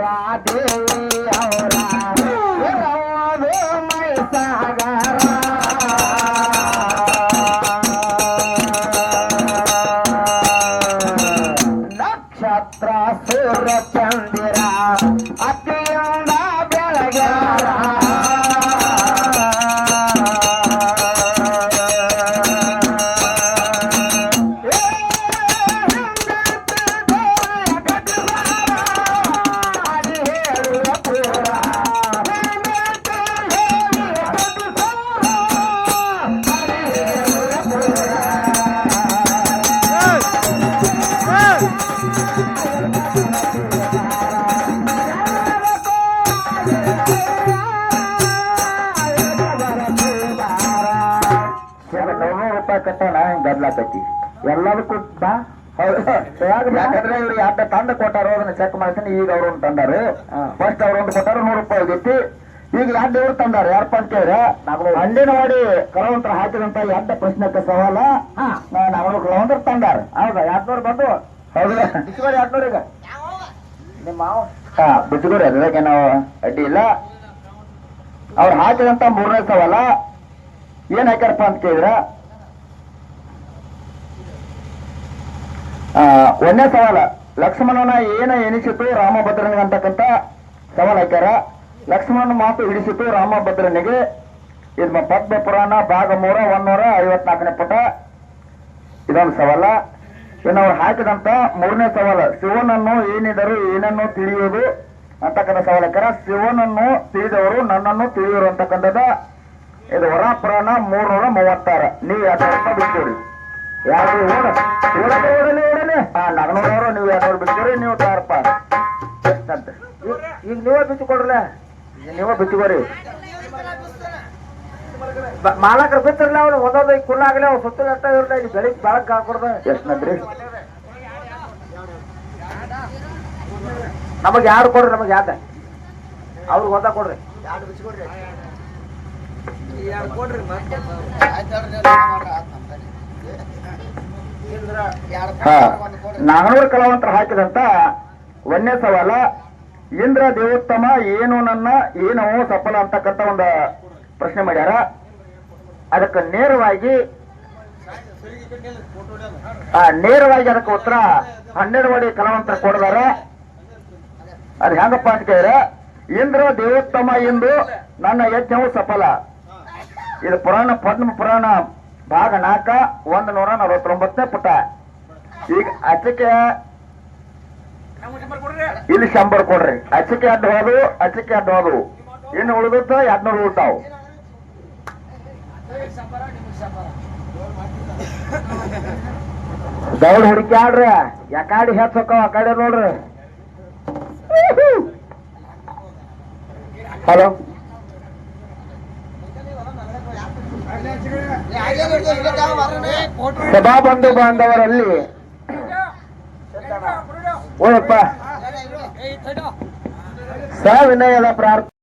రాదేవి అవరా మై సాగ ರೂಪಾಯಿ ಕಟ್ಟೋಣ ಹಿಂಗ್ ಗದ್ಲಾಕತಿ ಎಲ್ಲದಕ್ಕೂ ಬಾ. ಯಾಕಂದ್ರೆ ಇವ್ರು ಯಾಕ ತಂಡ ಕೊಟ್ಟಾರೋ ಅದನ್ನ ಚೆಕ್ ಮಾಡ್ತೀನಿ ಈಗ ಅವ್ರು ಒಂದು ತಂದಾರು. ಫಸ್ಟ್ ಅವ್ರು ಒಂದು ಕೊಟ್ಟಾರು ನೂರು ರೂಪಾಯಿ ಆಗೈತಿ ಈಗ ಎರಡು ಇವ್ರು ತಂದಾರ? ಯಾರಪ್ಪ ಅಂತ ಹೇಳಿದ್ರೆ ಅಂಡಿನವಾಡಿ ಕರವಂತರ ಹಾಕಿದಂತ ಎಂಟ ಪ್ರಶ್ನೆಕ್ಕೆ ಸವಾಲ ನಾವು ಕರವಂತರ ತಂದಾರ. ಹೌದಾ? ಎರಡ್ನೂರು ಬಂದು? ಹೌದಾ. ಬಿಚ್ಚುಗೋರಿ ಎರಡ್ನೂರು ಈಗ? ನಿಮ್ಮ ಮಾವ? ಹಾ ಬಿಚ್ಚುಗೋರಿ ಅದಕ್ಕೆ ನಾವು ಅಡ್ಡಿ ಇಲ್ಲ. ಅವ್ರು ಹಾಕಿದಂತ ಮೂರನೇ ಸವಾಲ ಏನ್ ಹಾಕ್ಯಾರಪ್ಪ ಅಂತ ಕೇಳಿದ್ರ ಒಂದನೇ ಸವಾಲ. ಲಕ್ಷ್ಮಣನ ಏನ ಎನಿಸಿತು ರಾಮಭದ್ರನಿಗೆ ಅಂತಕ್ಕಂಥ ಸವಾಲ್ ಹಾಕ್ಯಾರ. ಲಕ್ಷ್ಮಣನ ಮಾತು ಹಿಡಿಸಿತು ರಾಮಭದ್ರನಿಗೆ. ಇದು ಪದ್ಮ ಪುರಾಣ ಭಾಗ ಮೂರ ಒಂದೂರ ಐವತ್ನಾಲ್ಕನೇ ಪುಟ. ಇದೊಂದು ಸವಾಲ. ಇನ್ನು ಅವ್ರು ಹಾಕಿದಂತ ಮೂರನೇ ಸವಾಲ. ಶಿವನನ್ನು ಏನಿದರು, ಏನನ್ನು ತಿಳಿಯುವುದು ಅಂತಕ್ಕಂಥ ಸವಾಲ್ ಹಾಕ್ಯಾರ. ಶಿವನನ್ನು ತಿಳಿದವರು, ನನ್ನನ್ನು ತಿಳಿಯೋರು ಅಂತಕ್ಕಂಥದ್ದು ಇದು ವರ ಪುರಾಣ ಮೂರ್ನೂರ ಮೂವತ್ತಾರ. ನೀವು ಯಾಕೆ ಬಿಟ್ಟು ಯಾರು ಓಡ ಓಡಲಿ ಓಡಲಿ ಓಡಲಿ ಹಾ ನೀವು ಯಾರು ಬಿಡ್ತೀರಿ ನೀವು ತಾರಪ್ಪ. ಎಷ್ಟಂತೆ ಈಗ ನೀವೇ ಬಿಚ್ಚಿಕೊಡ್ರಲ್ಲ? ನೀವೇ ಬಿಚ್ಚಿಕೊರಿ ಮಾಲಕರು ಬಿತ್ತಿರಲ್ಲ ಅವ್ನು ಒಂದೊಂದು ಈಗ ಕುಲ್ಲ ಆಗಲಿ ಅವ್ನು ಸುತ್ತಲ ಎಷ್ಟ ಇರಲ್ಲ ಈಗ ಬೆಳಿಗ್ಗೆ ಬೆಳಗ್ಗೆ ಹಾಕೊಡ್ದ. ಎಷ್ಟನದ್ರಿ ನಮಗೆ ಯಾರು ಕೊಡ್ರಿ ನಮಗೆ ಯಾಕೆ? ಅವ್ರಿಗೆ ಒಂದ ಕೊಡ್ರಿ. ನಾಗನೂರು ಕಲಾವಂತರ ಹಾಕಿದಂತ ಒಂದೇ ಸವಾಲ ಇಂದ್ರ ದೇವೋತ್ತಮ ಏನು ನನ್ನ ಏನೋ ಸಫಲ ಅಂತಕ್ಕಂಥ ಒಂದು ಪ್ರಶ್ನೆ ಮಾಡ್ಯಾರ. ಅದಕ್ಕೆ ನೇರವಾಗಿ ಆ, ನೇರವಾಗಿ ಅದಕ್ಕೆ ಉತ್ತರ ಹನ್ನೆರಡು ವಡಿ ಕಲಾವಂತರ ಕೊಡದಾರ. ಅದು ಹೆಂಗಪ್ಪ ಅಂತ ಕೇಳಿದ್ರೆ ಇಂದ್ರ ದೇವೋತ್ತಮ ಎಂದು ನನ್ನ ಯಜ್ಞವು ಸಫಲ. ಇದು ಪುರಾಣ ಪದ್ಮ ಪುರಾಣ ಭಾಗ ನಾಲ್ಕ ಒಂದ್ ನೂರ ನಲವತ್ತೊಂಬತ್ತನೇ ಪುಟ. ಈಗ ಅಚಕೆ ಇಲ್ಲಿ ಶಂಬರ್ ಕೊಡ್ರಿ. ಅಚಕೆ ಅಡ್ಡ ಹೋದು ಅಚಕೆ ಅಡ್ಡ ಹೋದು. ಇನ್ನು ಉಳಿದತ್ತ ಎರಡ್ನೂರು ಉಳ್ತಾವ್ ದೌಡ್ ಹುಡುಕ್ಯಾಡ್ರಿ. ಯಾಕಾಡಿ ಹೆಚ್ಚಕ್ಕ ಆ ಕಡೆ ನೋಡ್ರಿ. ಹಲೋ. ಸಭಾ ಬಂಧು ಬಾಂಧವರಲ್ಲಿ ಓಯಪ್ಪ. ಸವಿನಯದ ಪ್ರಾರ್ಥನೆ.